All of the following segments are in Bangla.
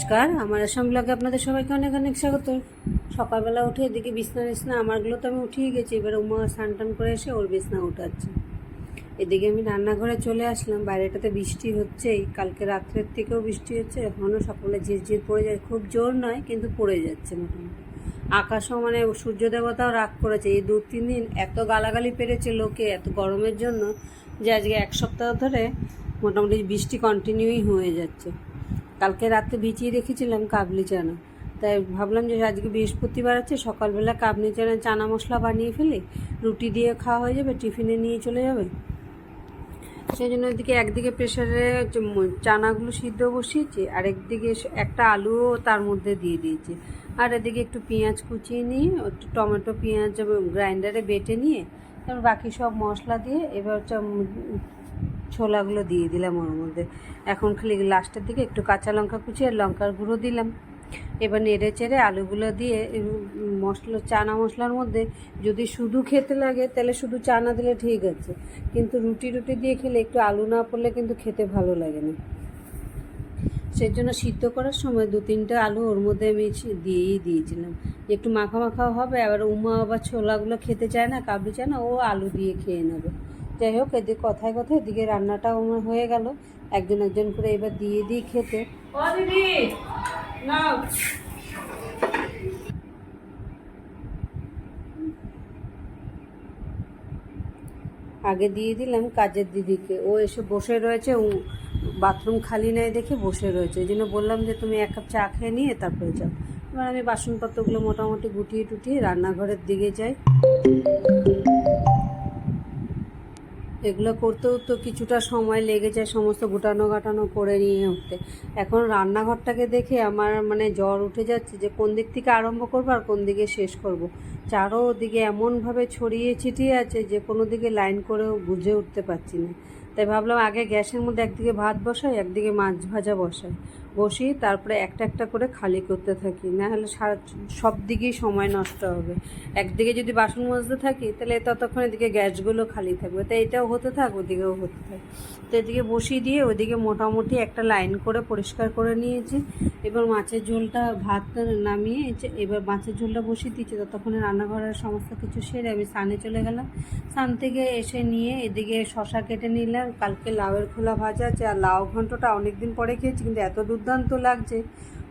নমস্কার। আমার আসাম ব্লগে আপনাদের সবাইকে অনেক অনেক স্বাগত। সকালবেলা উঠে এদিকে বিছনা বিছনা আমারগুলো তো আমি উঠিয়ে গেছি, এবার উমা স্নান টান করে এসে ওর বিছনা উঠাচ্ছে। এদিকে আমি রান্নাঘরে চলে আসলাম, বাইরেটাতে বৃষ্টি হচ্ছেই। কালকে রাত্রের থেকেও বৃষ্টি হচ্ছে এখনও সকালে ঝিরঝির পড়ে যায়, খুব জোর নয়, কিন্তু পড়ে যাচ্ছে মোটামুটি। আকাশও মানে সূর্য দেবতাও রাগ করেছে, এই দু তিন দিন এত গালাগালি পেরেছে লোকে, এত গরমের জন্য যে আজকে এক সপ্তাহ ধরে মোটামুটি বৃষ্টি কন্টিনিউই হয়ে যাচ্ছে। কালকে রাতে ভিজিয়ে রেখেছিলাম কাবলি চানা। তাই ভাবলাম যে আজকে বৃহস্পতিবার আছে, সকালবেলা কাবলি চানা চানা মশলা বানিয়ে ফেলি, রুটি দিয়ে খাওয়া হয়ে যাবে, টিফিনে নিয়ে চলে যাবে। সেই জন্য এদিকে একদিকে প্রেশারে চানাগুলো সিদ্ধ বসিয়েছি, আর একদিকে একটা আলুও তার মধ্যে দিয়ে দিয়েছি। আর এদিকে একটু পেঁয়াজ কুচিয়ে নিয়ে, একটু টমেটো, পেঁয়াজ গ্রাইন্ডারে বেটে নিয়ে, তারপর বাকি সব মশলা দিয়ে এবার হচ্ছে ছোলাগুলো দিয়ে দিলাম ওর মধ্যে। এখন খালি লাস্টের দিকে একটু কাঁচা লঙ্কা কুচি আর লঙ্কার গুঁড়ো দিলাম। এবার নেড়ে চেড়ে আলুগুলো দিয়ে মশলা, চানা মশলার মধ্যে যদি শুধু খেতে লাগে, তাহলে শুধু চানা দিলে ঠিক আছে। কিন্তু রুটি রুটি দিয়ে খেলে একটু আলু না পড়লে কিন্তু খেতে ভালো লাগে না। সেই জন্য সিদ্ধ করার সময় দু তিনটে আলু ওর মধ্যে আমি দিয়েই দিয়েছিলাম। একটু মাখা মাখা হবে, আবার উমা আবার ছোলাগুলো খেতে চায় না, কাবলি চায় না, ও আলু দিয়ে খেয়ে নেবে। যাই হোক এদিকে কথায় কথায় এদিকে রান্নাটাও আমার হয়ে গেল। একজন একজন করে এবার দিয়ে দিই খেতে। আগে দিয়ে দিলাম কাজের দিদিকে। ও এসে বসে রয়েছে বাথরুম খালি নেই দেখে বসে রয়েছে। এই জন্য বললাম যে তুমি এক কাপ চা খেয়ে নিয়ে তারপরে যাও। এবার আমি বাসনপত্রগুলো মোটামুটি গুটিয়ে টুটিয়ে রান্নাঘরের দিকে যাই। এগুলো করতেও তো কিছুটা সময় লেগে যায় সমস্ত গুটানো গাটানো করে নিয়ে উঠতে। এখন রান্নাঘরটাকে দেখে আমার মানে জ্বর উঠে যাচ্ছে যে কোন দিক থেকে আরম্ভ করব আর কোন দিকে শেষ করব। চারোদিকে এমনভাবে ছড়িয়ে ছিটিয়ে আছে যে কোনো দিকে লাইন করেও বুঝে উঠতে পারছি না। তাই ভাবলাম আগে গ্যাসের মধ্যে একদিকে ভাত বসাই, একদিকে মাছ ভাজা বসাই। বসিয়ে তারপরে একটা একটা করে খালি করতে থাকি। না হলে সারা, সব দিকেই সময় নষ্ট হবে। একদিকে যদি বাসন মাজতে থাকি, তাহলে ততক্ষণ এদিকে গ্যাসগুলো খালি থাকবে। তাই এটাও হতে থাক, ওদিকেও হতে থাক। তো এদিকে বসিয়ে দিয়ে ওদিকে মোটামুটি একটা লাইন করে পরিষ্কার করে নিয়েছি। এবার মাছের ঝোলটা ভাত নামিয়ে এবার মাছের ঝোলটা বসিয়ে দিয়েছি। ততক্ষণে রান্নাঘরের সমস্ত কিছু সেরে আমি স্নানে চলে গেলাম। স্নান থেকে এসে নিয়ে এদিকে শশা কেটে নিলাম। কালকে লাউয়ের খোলা ভাজা আছে, আর লাউ ঘন্টটা অনেকদিন পরে খেয়েছি, কিন্তু এত দুর্দান্ত লাগছে।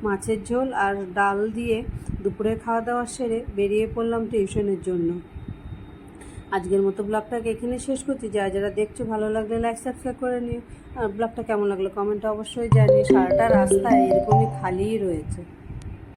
মাছের ঝোল আর ডাল দিয়ে দুপুরে খাওয়া দাওয়া সেরে বেরিয়ে পড়লাম টিউশনের জন্য। আজকের মতো ব্লগটাকে এখানে শেষ করছি। যারা যারা দেখছ ভালো লাগলে লাইক সাবস্ক্রাইব করে নিও। আর ব্লগটা কেমন লাগল কমেন্টে অবশ্যই জানিয়ে সারাটা রাস্তায় এরকমই খালিই রয়েছে।